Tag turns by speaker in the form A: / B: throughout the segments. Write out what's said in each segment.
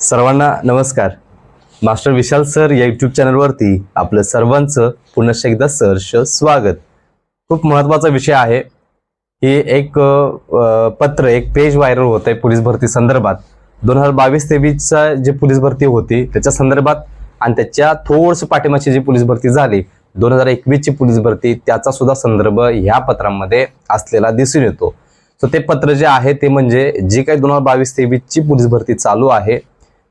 A: सर्वांना नमस्कार. Master Vishal sir या यूट्यूब चॅनलवरती आपलं सर्वांचं पुन्हा एकदा सहर्ष स्वागत. खूप महत्त्वाचा विषय आहे. ही एक पत्र एक पेज व्हायरल होत आहे पोलीस भरती संदर्भात. दोन हजार बावीस तेवीसचा जे पोलीस भरती होती त्याच्या संदर्भात आणि त्याच्या थोडस पाठिंबाची जी पोलीस भरती झाली दोन हजार एकवीसची पोलीस भरती त्याचा सुद्धा संदर्भ ह्या पत्रामध्ये असलेला दिसून येतो. सो ते पत्र जे आहे ते म्हणजे जी काही दोन हजार बावीस तेवीसची पोलीस भरती चालू आहे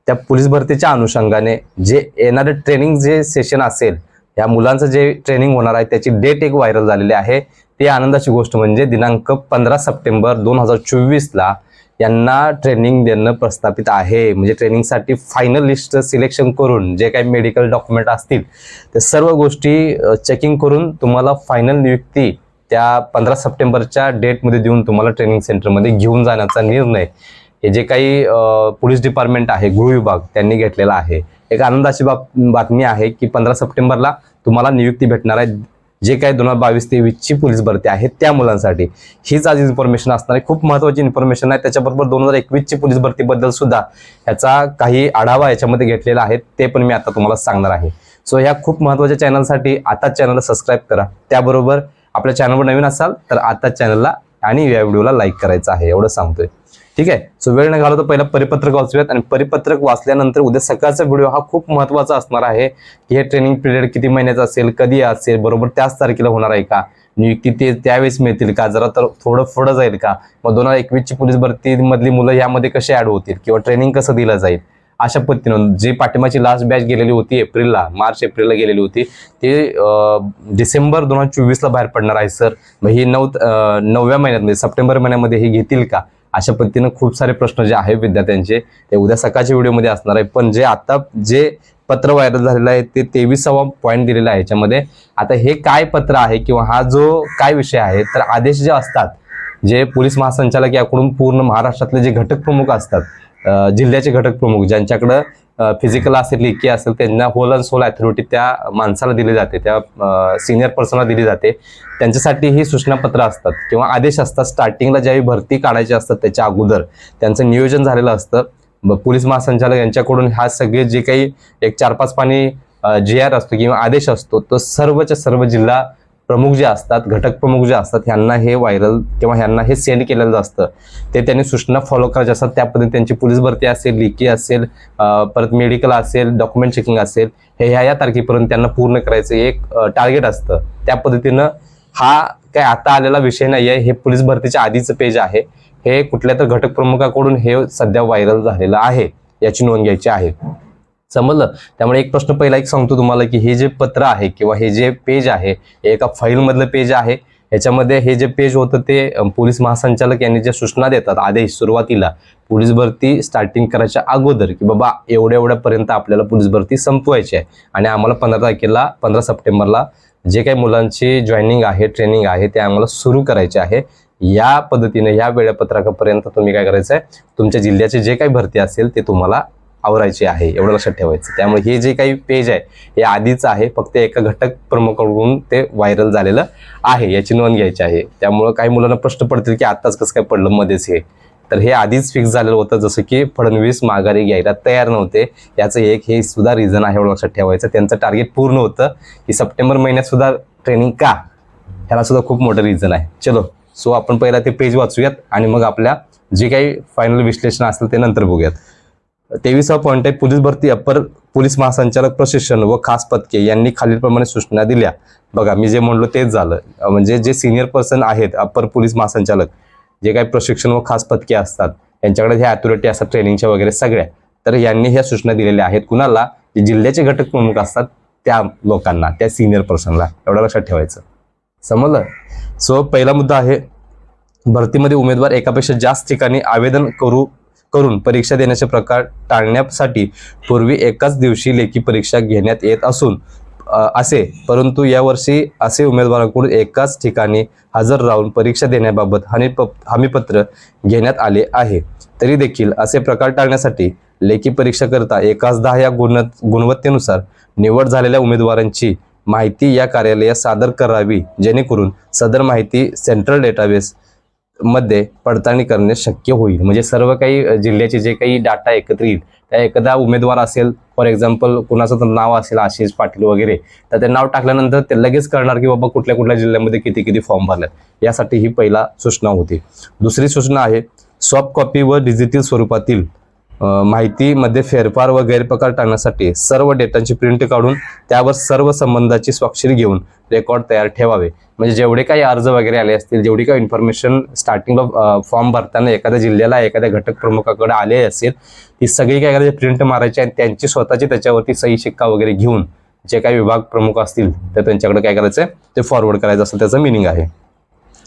A: त्या पोलीस भरतीच्या अनुषंगाने जे येणारे ट्रेनिंग जे सेशन असेल या मुलांचं जे ट्रेनिंग होणार आहे त्याची डेट एक व्हायरल झालेली आहे. ती आनंदाची गोष्ट म्हणजे दिनांक पंधरा सप्टेंबर दोन हजार चोवीसला यांना ट्रेनिंग देणं प्रस्थापित आहे. म्हणजे ट्रेनिंगसाठी फायनल लिस्ट सिलेक्शन करून जे काही मेडिकल डॉक्युमेंट असतील ते सर्व गोष्टी चेकिंग करून तुम्हाला फायनल नियुक्ती त्या पंधरा सप्टेंबरच्या डेटमध्ये देऊन तुम्हाला ट्रेनिंग सेंटरमध्ये घेऊन जाण्याचा निर्णय हे जे काही पोलीस डिपार्टमेंट आहे गृह विभाग त्यांनी घेतलेला आहे. एक आनंदाची बाब बातमी आहे की पंधरा सप्टेंबरला तुम्हाला नियुक्ती भेटणार आहे. जे काही दोन हजार बावीस तेवीसची पोलीस भरती आहे त्या मुलांसाठी. हीच आज इन्फॉर्मेशन असणार आहे. खूप महत्त्वाची इन्फॉर्मेशन आहे. त्याच्याबरोबर दोन हजार एकवीसची पोलीस भरतीबद्दल सुद्धा ह्याचा काही आढावा याच्यामध्ये घेतलेला आहे. ते पण मी आता तुम्हाला सांगणार आहे. सो ह्या खूप महत्त्वाच्या चॅनलसाठी आताच चॅनलला सबस्क्राईब करा. त्याबरोबर आपल्या चॅनलवर नवीन असाल तर आता चॅनलला आणि या व्हिडिओला लाईक करायचं आहे. एवढं सांगतोय. ठीक आहे? सो वेळ न घालवता पहिला परिपत्रक वाचूयात. आणि परिपत्रक वाचल्यानंतर उद्या सकाळचा व्हिडिओ हा खूप महत्त्वाचा असणार आहे. की हे ट्रेनिंग पिरियड किती महिन्याचा असेल कधी असेल बरोबर त्याच तारखेला होणार आहे का? नियुक्ती ते त्यावेळेस मिळतील का? जरा तर थोडं पुढं जाईल का? मग दोन हजार एकवीसची पोलीस भरतीमधली मुलं यामध्ये कसे ऍड होतील? किंवा ट्रेनिंग कसं दिलं जाईल? अशा पद्धतीनं जी पाठिंबाची लास्ट बॅच गेलेली होती एप्रिलला मार्च एप्रिलला गेलेली होती ते डिसेंबर दोन हजार चोवीसला बाहेर पडणार आहे सर. मग ही नऊ नवव्या महिन्यात म्हणजे सप्टेंबर महिन्यामध्ये हे घेतील का? अशा पद्धतीनं खूप सारे प्रश्न जे आहे विद्यार्थ्यांचे ते उद्या सकाळच्या व्हिडिओमध्ये असणार आहे. पण जे आता जे पत्र व्हायरल झालेलं आहे ते तेवीसावा पॉईंट दिलेला आहे याच्यामध्ये. आता हे काय पत्र आहे किंवा हा जो काय विषय आहे तर आदेश जे असतात जे पोलीस महासंचालक याकडून पूर्ण महाराष्ट्रातले जे घटक प्रमुख असतात जिल्ह्याचे घटक प्रमुख ज्यांच्याकडं फिजिकल असेल लेखी असेल त्यांना होल अँड सोल अथॉरिटी त्या माणसाला दिली जाते त्या सिनियर पर्सनला दिली जाते. त्यांच्यासाठी ही सूचनापत्र असतात किंवा आदेश असतात. स्टार्टिंगला ज्यावेळी भरती काढायची असतात त्याच्या अगोदर त्यांचं नियोजन झालेलं असतं. पोलीस महासंचालक यांच्याकडून हा सगळे जे काही एक चार पाच पाणी जी आर असतो किंवा आदेश असतो तो सर्वच्या सर्व जिल्हा प्रमुख जे असतात घटक प्रमुख जे असतात ह्यांना हे व्हायरल किंवा ह्यांना हे सेंड केलेलं असतं. ते त्यांनी सूचना फॉलो करायच्या असतात. त्या पद्धतीने त्यांची पोलीस भरती असेल लिकी असेल परत मेडिकल असेल डॉक्युमेंट चेकिंग असेल हे ह्या या तारखेपर्यंत त्यांना पूर्ण करायचं एक टार्गेट असतं. त्या पद्धतीनं हा काय आता आलेला विषय नाही आहे हे पोलीस भरतीच्या आधीचं पेज आहे. हे कुठल्या तर घटक प्रमुखाकडून हे सध्या व्हायरल झालेलं आहे. याची नोंद घ्यायची आहे. समजलं? त्यामुळे एक प्रश्न पहिला एक सांगतो तुम्हाला की हे जे पत्र आहे किंवा हे जे पेज आहे हे एका फाईलमधलं पेज आहे. याच्यामध्ये हे जे पेज होतं ते पोलीस महासंचालक यांनी जे सूचना देतात आदेश सुरुवातीला पोलीस भरती स्टार्टिंग करायच्या अगोदर की बाबा एवढ्या एवढ्यापर्यंत आपल्याला पोलीस भरती संपवायची आहे. आणि आम्हाला पंधरा तारखेला पंधरा सप्टेंबरला जे काही मुलांची जॉईनिंग आहे ट्रेनिंग आहे ते आम्हाला सुरू करायचे आहे. या पद्धतीने या वेळापत्रकापर्यंत तुम्ही काय करायचं आहे तुमच्या जिल्ह्याचे जे काही भरती असेल ते तुम्हाला आवरायची आहे एवढं लक्षात ठेवायचं. त्यामुळे हे जे काही पेज आहे हे आधीच आहे फक्त एका घटक प्रमुखाकडून ते व्हायरल झालेलं आहे याची नोंद घ्यायची आहे. त्यामुळं काही मुलांना प्रश्न पडतील की आत्ताच कसं काय पडलं मध्येच हे. तर हे आधीच फिक्स झालेलं होतं जसं की फडणवीस माघारी घ्यायला तयार नव्हते. याचं एक हे सुद्धा रिझन आहे एवढं लक्षात ठेवायचं. त्यांचं टार्गेट पूर्ण होतं की सप्टेंबर महिन्यात सुद्धा ट्रेनिंग का? ह्याला सुद्धा खूप मोठं रिझन आहे. चलो सो आपण पहिला ते पेज वाचूयात आणि मग आपल्या जे काही फायनल विश्लेषण असेल ते नंतर बघूयात. तेवीसा पॉईंट आहे पोलीस भरती अप्पर पोलीस महासंचालक प्रशिक्षण व खास पदके यांनी खालीलप्रमाणे सूचना दिल्या. बघा मी जे म्हणलो तेच झालं. म्हणजे जे सिनियर पर्सन आहेत अप्पर पोलीस महासंचालक जे काही प्रशिक्षण व खास पदके असतात यांच्याकडे ह्या अथॉरिटी असतात ट्रेनिंगच्या वगैरे सगळ्या तर यांनी ह्या सूचना दिलेल्या आहेत. कुणाला? जे जिल्ह्याचे घटक प्रमुख असतात त्या लोकांना त्या सिनियर पर्सनला एवढं लक्षात ठेवायचं. समजलं? सो पहिला मुद्दा आहे भरतीमध्ये उमेदवार एकापेक्षा जास्त ठिकाणी आवेदन करू करून परीक्षा देण्याचे प्रकार टाळण्यासाठी पूर्वी एकाच दिवशी लेखी परीक्षा घेण्यात येत असून असे. परंतु यावर्षी असे उमेदवारांकडून एकाच ठिकाणी हजर राहून परीक्षा देण्याबाबत हमी हमीपत्र घेण्यात आले आहे. तरी देखील असे प्रकार टाळण्यासाठी लेखी परीक्षा करता एकाचदा या गुण गुणवत्तेनुसार निवड झालेल्या उमेदवारांची माहिती या कार्यालयात सादर करावी जेणेकरून सदर माहिती सेंट्रल डेटाबेस मध्ये पडताळणी करणे शक्य होईल. म्हणजे सर्व काही जिल्ह्याचे जे काही डाटा एकत्र येईल त्या एखादा उमेदवार असेल फॉर एक्झाम्पल कुणाचं तर नाव असेल आशिष पाटील वगैरे तर ते नाव टाकल्यानंतर ते लगेच कळणार की बाबा कुठल्या कुठल्या जिल्ह्यामध्ये किती किती फॉर्म भरलेत. यासाठी ही पहिला सूचना होती. दुसरी सूचना आहे सॉफ्ट कॉपी व डिजिटल स्वरूपातील माहितीमध्ये फेरफार व गैरप्रकार टाळण्यासाठी सर्व डेटाची प्रिंट काढून त्यावर सर्व संबंधाची स्वाक्षरी घेऊन रेकॉर्ड तयार ठेवावे. म्हणजे जेवढे काही अर्ज वगैरे आले असतील जेवढी काही इन्फॉर्मेशन स्टार्टिंगला फॉर्म भरताना एखाद्या जिल्ह्याला एखाद्या घटक प्रमुखाकडे आले असेल ती सगळी काय करायची प्रिंट मारायची आणि त्यांची स्वतःची त्याच्यावरती सही शिक्का वगैरे घेऊन जे काही विभाग प्रमुख असतील तर त्यांच्याकडे काय करायचं ते फॉरवर्ड करायचं असं त्याचं मिनिंग आहे.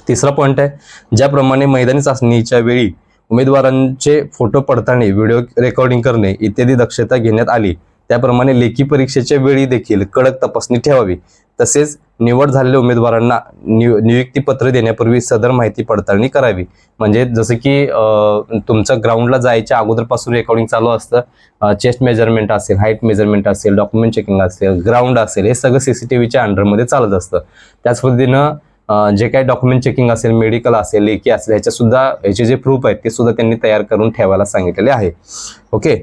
A: तिसरा पॉईंट आहे ज्याप्रमाणे मैदानी चाचणीच्या वेळी उमेदवारांचे फोटो पडताळणे व्हिडिओ रेकॉर्डिंग करणे इत्यादी दक्षता घेण्यात आली. त्याप्रमाणे लेखी परीक्षेच्या वेळी देखील कडक तपासणी ठेवावी. तसेच निवड झालेल्या उमेदवारांना नियु नियुक्तीपत्र देण्यापूर्वी सदर माहिती पडताळणी करावी. म्हणजे जसं की तुमचं ग्राउंडला जायच्या अगोदरपासून रेकॉर्डिंग चालू असतं. चेस्ट मेजरमेंट असेल हाईट मेजरमेंट असेल डॉक्युमेंट चेकिंग असेल ग्राउंड असेल हे सगळं सीसीटीव्हीच्या अंडरमध्ये चालत असतं. त्याच पद्धतीनं जे काही डॉक्युमेंट चेकिंग असेल मेडिकल असेल लेखी असेल ह्याच्या सुद्धा ह्याचे जे प्रूफ आहेत ते सुद्धा त्यांनी तयार करून ठेवायला सांगितलेले आहे. ओके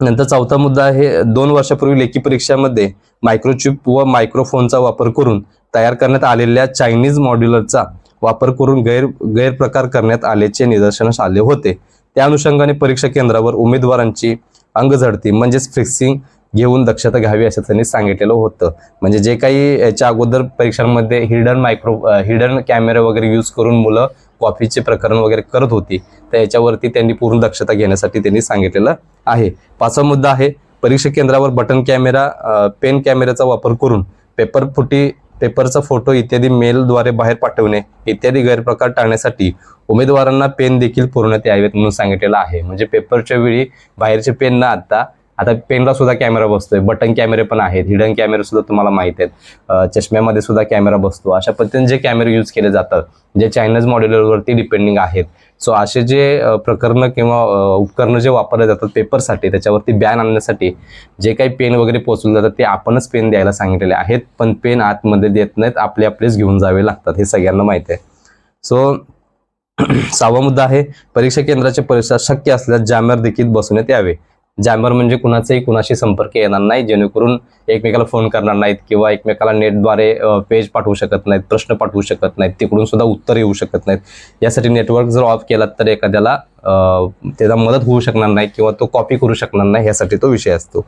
A: नंतर चौथा मुद्दा आहे दोन वर्षापूर्वी लेखी परीक्षामध्ये मायक्रोचिप व मायक्रोफोनचा वापर करून तयार करण्यात आलेल्या चायनीज मॉड्युलरचा वापर करून गैर गैरप्रकार करण्यात आल्याचे निदर्शनास आले होते. त्या अनुषंगाने परीक्षा केंद्रावर उमेदवारांची अंगझडती म्हणजेच फिक्सिंग घेऊन दक्षता घ्यावी असं त्यांनी सांगितलेलं होतं. म्हणजे जे काही याच्या अगोदर परीक्षांमध्ये हिडन मायक्रो हिडन कॅमेरा वगैरे यूज करून मुलं कॉफीचे प्रकरण वगैरे करत होती तर याच्यावरती त्यांनी पूर्ण दक्षता घेण्यासाठी त्यांनी सांगितलेलं आहे. पाचवा मुद्दा आहे परीक्षा केंद्रावर बटन कॅमेरा पेन कॅमेऱ्याचा वापर करून पेपर फुटी पेपरचा फोटो इत्यादी मेलद्वारे बाहेर पाठवणे इत्यादी गैरप्रकार टाळण्यासाठी उमेदवारांना पेन देखील पुरवण्यात यावेत म्हणून सांगितलेलं आहे. म्हणजे पेपरच्या वेळी बाहेरचे पेन न आता आता पेनला सुद्धा कॅमेरा बसतोय बटन कॅमेरे पण आहेत हिडन कॅमेरे सुद्धा तुम्हाला माहीत आहेत. चष्म्यामध्ये सुद्धा कॅमेरा बसतो. अशा पद्धतीने जे कॅमेरे यूज केले जातात जे चायनीज मॉड्युलरवरती डिपेंडिंग आहेत. सो असे जे प्रकरणं किंवा उपकरणं जे वापरले जातात पेपरसाठी त्याच्यावरती बॅन आणण्यासाठी जे काही पेन वगैरे पोचवले जातात ते आपणच पेन द्यायला सांगितलेले आहेत. पण पेन आतमध्ये देत नाहीत आपले आपलेच घेऊन जावे लागतात हे सगळ्यांना माहिती आहे. सो सहावा मुद्दा आहे परीक्षा केंद्राच्या परीक्षा शक्य असल्यास जॅमर देखील बसवण्यात यावे. जॅमर म्हणजे कुणाचाही कुणाशी संपर्क येणार नाही जेणेकरून एकमेकाला फोन करणार नाहीत किंवा एकमेकाला नेटद्वारे पेज पाठवू शकत नाहीत प्रश्न पाठवू शकत नाहीत तिकडून सुद्धा उत्तर येऊ शकत नाहीत. यासाठी नेटवर्क जर ऑफ केला तर एखाद्याला त्याचा त्याला मदत होऊ शकणार नाही किंवा तो कॉपी करू शकणार नाही यासाठी तो विषय असतो.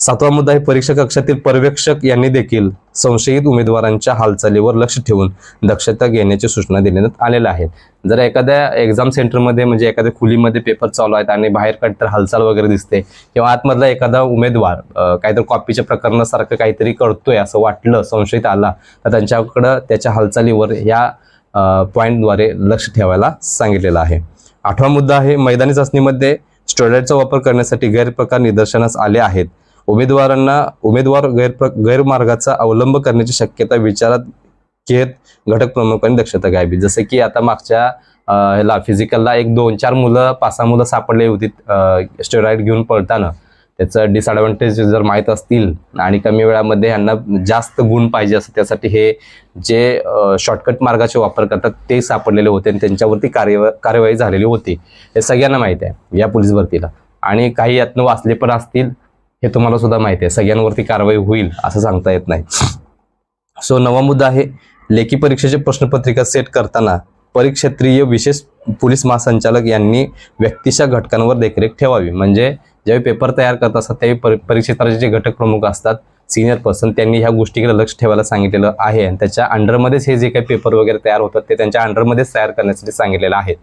A: सातवा मुद्दा आहे परीक्षा कक्षातील पर्यवेक्षक यांनी देखील संशयित उमेदवारांच्या हालचालीवर लक्ष ठेवून दक्षता घेण्याची सूचना देण्यात आलेल्या आहेत. जर एखाद्या एक्झाम सेंटरमध्ये म्हणजे एखाद्या खुलीमध्ये पेपर चालू आहेत आणि बाहेर काहीतरी हालचाल वगैरे दिसते किंवा आतमधला एखादा उमेदवार काहीतरी कॉपीच्या प्रकरणासारखं काहीतरी करतोय असं वाटलं संशयित आला तर त्यांच्याकडं त्याच्या हालचालीवर या पॉईंटद्वारे लक्ष ठेवायला सांगितलेलं आहे. आठवा मुद्दा आहे मैदानी चाचणीमध्ये स्टेरॉइडचा वापर करण्यासाठी गैरप्रकार निदर्शनास आले आहेत. उमेदवारांना उमेदवार गैरप्र गैरमार्गाचा अवलंब करण्याची शक्यता विचारात घेत घटक प्रमुखांनी दक्षता घ्यावी. जसं की आता मागच्या ह्याला फिजिकलला एक दोन चार मुलं पाच सहा मुलं सापडली होती स्टेरॉइड घेऊन पळताना. त्याचं डिसअडव्हान्टेज जर माहीत असतील आणि कमी वेळामध्ये यांना जास्त गुण पाहिजे असं त्यासाठी हे जे शॉर्टकट मार्गाचे वापर करतात ते सापडलेले होते आणि त्यांच्यावरती कार्य कार्यवाही झालेली होती. हे सगळ्यांना माहीत आहे या पोलीस भरतीला. आणि काही यातनं वाचले पण असतील हे तुम्हाला सुद्धा माहिती आहे. सगळ्यांवरती कारवाई होईल असं सांगता येत नाही. सो नवा मुद्दा आहे. लेखी परीक्षेची प्रश्नपत्रिका सेट करताना परिक्षेत्रीय विशेष पोलीस महासंचालक यांनी व्यक्तीच्या घटकांवर देखरेख ठेवावी. म्हणजे ज्यावेळी पेपर तयार करत असतात त्यावेळी परीक्षेत्राचे जे घटक प्रमुख असतात सिनियर पर्सन त्यांनी ह्या गोष्टीकडे लक्ष ठेवायला सांगितलेलं आहे. आणि त्याच्या अंडरमध्येच हे जे काही पेपर वगैरे तयार होतात ते त्यांच्या अंडरमध्येच तयार करण्यासाठी सांगितलेलं आहे.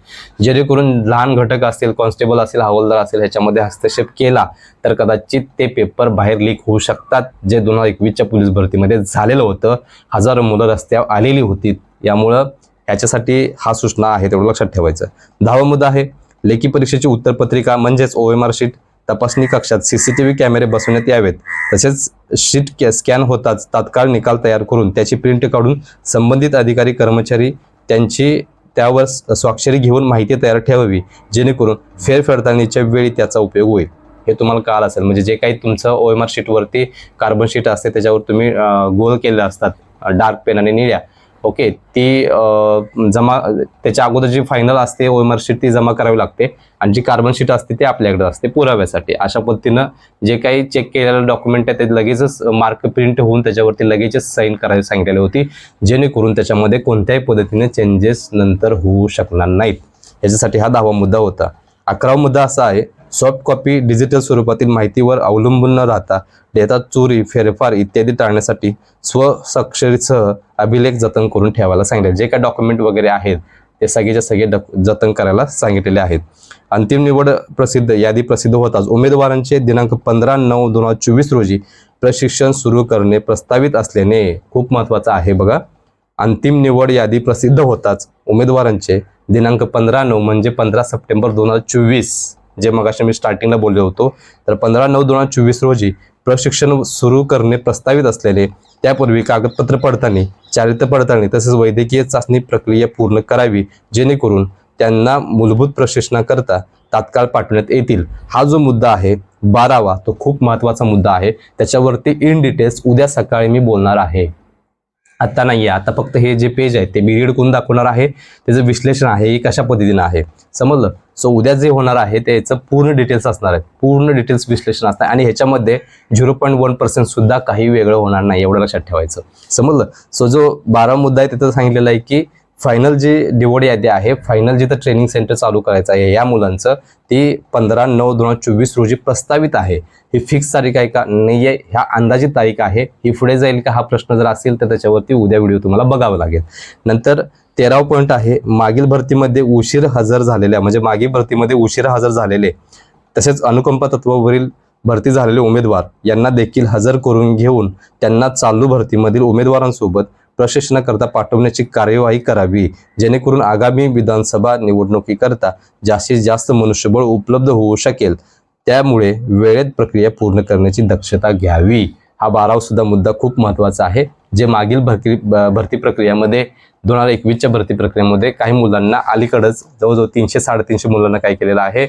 A: जेणेकरून लहान घटक असतील कॉन्स्टेबल असेल हवालदार असेल ह्याच्यामध्ये हस्तक्षेप केला तर कदाचित ते पेपर बाहेर लीक होऊ शकतात जे दोन हजार एकवीसच्या पोलीस भरतीमध्ये झालेलं होतं. हजारो मुलं रस्त्यावर आलेली होती. यामुळं याच्यासाठी हा सूचना आहे तेवढं लक्षात ठेवायचं. दहावा मुद्दा आहे लेखी परीक्षेची उत्तरपत्रिका म्हणजेच ओ एम आर शीट तपासणी कक्षात सीसीटीव्ही कॅमेरे बसवण्यात यावेत. तसेच शीट स्कॅन होताच तात्काळ निकाल तयार करून त्याची प्रिंट काढून संबंधित अधिकारी कर्मचारी त्यांची त्यावर स्वाक्षरी घेऊन माहिती तयार ठेवावी जेणेकरून फेरफेडताळणीच्या वेळी त्याचा उपयोग होईल. हे तुम्हाला काल असेल. म्हणजे जे काही तुमचं ओ एम आर शीटवरती कार्बन शीट असते त्याच्यावर तुम्ही गोल केलेलं असतात डार्क पेन आणि निळ्या. ओके ती जमा त्याच्या अगोदर जी फायनल असते ओएमआर शीट ती जमा करावी लागते आणि जी कार्बन शीट असते ती आपल्याकडे असते पुराव्यासाठी. अशा पद्धतीनं जे काही चेक केलेलं डॉक्युमेंट आहे ते लगेचच मार्क प्रिंट होऊन त्याच्यावरती लगेचच साईन करायला सांगितलेली होती जेणेकरून त्याच्यामध्ये कोणत्याही पद्धतीने चेंजेस नंतर होऊ शकणार नाहीत. याच्यासाठी हा दहावा मुद्दा होता. अकरावा मुद्दा असा आहे सॉफ्ट कॉपी डिजिटल स्वरूपातील माहितीवर अवलंबून न राहता डेटा चोरी फेरफार इत्यादी टाळण्यासाठी स्वसाक्षरीसह अभिलेख जतन करून ठेवायला सांगितले. जे काय डॉक्युमेंट वगैरे आहेत ते सगळेच्या सगळे जतन करायला सांगितलेले आहेत. अंतिम निवड प्रसिद्ध यादी प्रसिद्ध होताच. उमेदवारांचे दिनांक पंधरा नऊ दोन हजार चोवीस रोजी प्रशिक्षण सुरू करणे प्रस्तावित असल्याने खूप महत्त्वाचं आहे बघा. अंतिम निवड यादी प्रसिद्ध होताच. उमेदवारांचे दिनांक पंधरा नऊ म्हणजे पंधरा सप्टेंबर दोन हजार चोवीस. जे मगाशी मी स्टार्टिंगला बोललो होतो तर पंधरा नऊ दोन हजार चोवीस रोजी प्रशिक्षण सुरू करणे प्रस्तावित असलेले त्यापूर्वी कागदपत्र पडताळणी चारित्र पडताळणी तसेच वैद्यकीय चाचणी प्रक्रिया पूर्ण करावी जेणेकरून त्यांना मूलभूत प्रशिक्षणाकरता तात्काळ पाठवण्यात येतील. हा जो मुद्दा आहे बारावा तो खूप महत्त्वाचा मुद्दा आहे. त्याच्यावरती इन डिटेल्स उद्या सकाळी मी बोलणार आहे. आत्ता नाही आहे आता फक्त हे जे पेज आहे ते मी रीड करून दाखवणार आहे. त्याचं विश्लेषण आहे हे कशा पद्धतीनं आहे? समजलं? सो उद्या जे होणार आहे त्याचं पूर्ण डिटेल्स असणार आहे पूर्ण डिटेल्स विश्लेषण असणार. आणि ह्याच्यामध्ये झिरो पॉईंट वन पर्सेंट सुद्धा काही वेगळं होणार नाही एवढं लक्षात ठेवायचं. समजलं? सो जो बारा मुद्दा आहे तिथं सांगितलेलं आहे की फायनल जी निवड यादी आहे फायनल जिथं ट्रेनिंग सेंटर चालू करायचं आहे या मुलांचं ती पंधरा नऊ दोन हजार चोवीस रोजी प्रस्तावित आहे. ही फिक्स तारीख आहे का? नाही आहे ह्या अंदाजित तारीख आहे. ही पुढे जाईल का? हा प्रश्न जर असेल तर त्याच्यावरती उद्या व्हिडिओ तुम्हाला बघावा लागेल. नंतर तेराव पॉईंट आहे मागील भरतीमध्ये उशीर हजर झालेल्या म्हणजे मागील भरतीमध्ये उशीर हजर झालेले तसेच अनुकंपा तत्वावरील भरती झालेले उमेदवार यांना देखील हजर करून घेऊन त्यांना चालू भरतीमधील उमेदवारांसोबत प्रशासनाकरता पाठवण्याची कार्यवाही करावी जेणेकरून आगामी विधानसभा निवडणुकीकरता जास्तीत जास्त मनुष्यबळ उपलब्ध होऊ शकेल. त्यामुळे वेळेत प्रक्रिया पूर्ण करण्याची दक्षता घ्यावी. हा बारावा सुद्धा मुद्दा खूप महत्त्वाचा आहे जे मागील भरती भरती प्रक्रियामध्ये दोन हजार एकवीसच्या भरती प्रक्रियेमध्ये काही मुलांना अलीकडंच जवळजवळ तीनशे साडेतीनशे मुलांना काय केलेलं आहे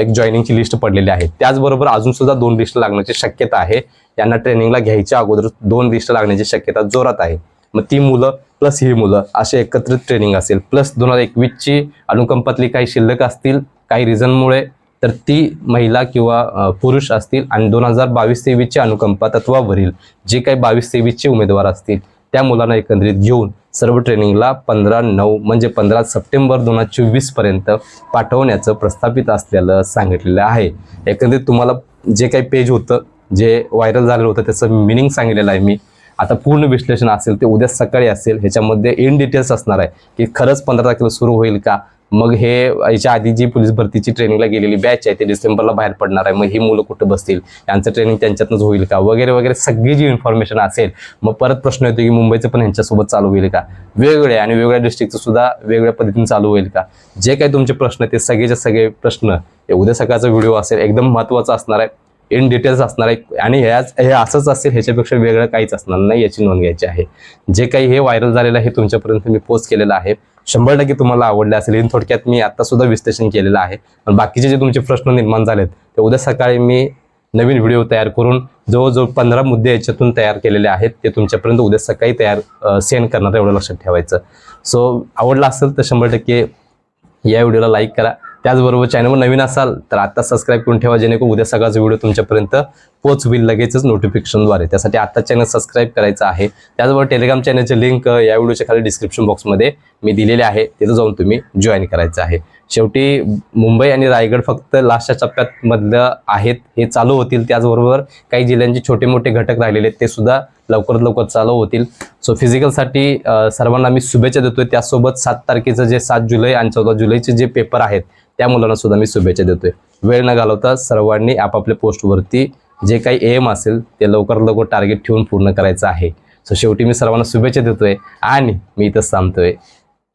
A: एक जॉईनिंगची लिस्ट पडलेली आहे. त्याचबरोबर अजून सुद्धा दोन लिस्ट लागण्याची शक्यता आहे. यांना ट्रेनिंगला घ्यायच्या अगोदर दोन लिस्ट लागण्याची शक्यता जोरात आहे. मग ती मुलं प्लस ही मुलं असे एकत्रित ट्रेनिंग असेल. प्लस दोन हजार एकवीसची अनुकंपातली काही शिल्लक असतील काही रिझनमुळे तर ती महिला किंवा पुरुष असतील आणि दोन हजार बावीस तेवीसच्या अनुकंपा तत्वावरील जे काही बावीस तेवीसचे उमेदवार असतील त्या मुलांना एकंदरीत घेऊन सर्व ट्रेनिंगला पंधरा नऊ म्हणजे पंधरा सप्टेंबर दोन हजार चोवीसपर्यंत पाठवण्याचं प्रस्थापित असलेलं सांगितलेलं आहे. एकंदरीत तुम्हाला जे काही पेज होतं जे व्हायरल झालेलं होतं त्याचं मिनिंग सांगितलेलं आहे मी. आता पूर्ण विश्लेषण असेल ते उद्या सकाळी असेल ह्याच्यामध्ये इन डिटेल्स असणार आहे की खरंच पंधरा तारखेला सुरू होईल का? मग हे याच्या आधी जी पोलीस भरतीची ट्रेनिंगला गेलेली बॅच आहे ते डिसेंबरला बाहेर पडणार आहे. मग ही मुलं कुठं बसतील? यांचं ट्रेनिंग त्यांच्यातनंच होईल का? वगैरे वगैरे सगळी जी इन्फॉर्मेशन असेल मग परत प्रश्न येतो की मुंबईचं पण यांच्यासोबत चालू होईल का? वेगवेगळ्या आणि वेगवेगळ्या डिस्ट्रिक्टचं सुद्धा वेगळ्या पद्धतीने चालू होईल का? जे काही तुमचे प्रश्न ते सगळेचे सगळे प्रश्न हे उद्या सकाळचा व्हिडिओ असेल एकदम महत्त्वाचा असणार आहे. इन डिटेल्स असणार आहे. आणि ह्याच हे असंच असेल ह्याच्यापेक्षा वेगळं काहीच असणार नाही याची नोंद घ्यायची आहे. जे काही हे व्हायरल झालेलं आहे हे तुमच्यापर्यंत मी पोस्ट केलेलं आहे. शंभर टक्के तुम्हाला आवडले असेल. इन थोडक्यात मी आता सुद्धा विश्लेषण केलेलं आहे. पण बाकीचे जे तुमचे प्रश्न निर्माण झालेत ते उद्या सकाळी मी नवीन व्हिडिओ तयार करून जवळजवळ पंधरा मुद्दे याच्यातून तयार केलेले आहेत ते तुमच्यापर्यंत उद्या सकाळी तयार सेंड करणार एवढं लक्षात ठेवायचं. सो आवडलं असेल तर शंभर टक्के या व्हिडिओला लाईक करा. त्याचबरोबर चॅनलवर नवीन असाल तर आता सबस्क्राईब करून ठेवा जेणेकरून उद्या सगळाच व्हिडिओ तुमच्यापर्यंत पोच होईल लगेचच नोटिफिकेशनद्वारे त्यासाठी आता चॅनल सबस्क्राईब करायचं आहे. त्याचबरोबर टेलिग्राम चॅनलचे लिंक या व्हिडिओच्या खाली डिस्क्रिप्शन बॉक्समध्ये मी दिलेले आहे. तिथं जाऊन तुम्ही जॉईन करायचं आहे. शेवटी मुंबई आणि रायगड फक्त लास्टच्या टप्प्यात मधलं आहेत. हे चालू होतील. त्याचबरोबर काही जिल्ह्यांचे छोटे मोठे घटक राहिलेले आहेत. ते सुद्धा लवकरात लवकर चालू होतील. सो फिजिकलसाठी सर्वांना मी शुभेच्छा देतोय. त्यासोबत सात तारखेचं जे सात जुलै आणि चौदा जुलैचे जे पेपर आहेत त्या मुलांना सुद्धा मी शुभेच्छा देतोय. वेळ न घालवता सर्वांनी आपापल्या पोस्टवरती जे काही एम असेल ते लवकरात लवकर टार्गेट ठेवून पूर्ण करायचं आहे. सो शेवटी मी सर्वांना शुभेच्छा देतोय आणि मी इथंच थांबतोय.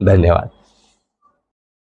A: धन्यवाद.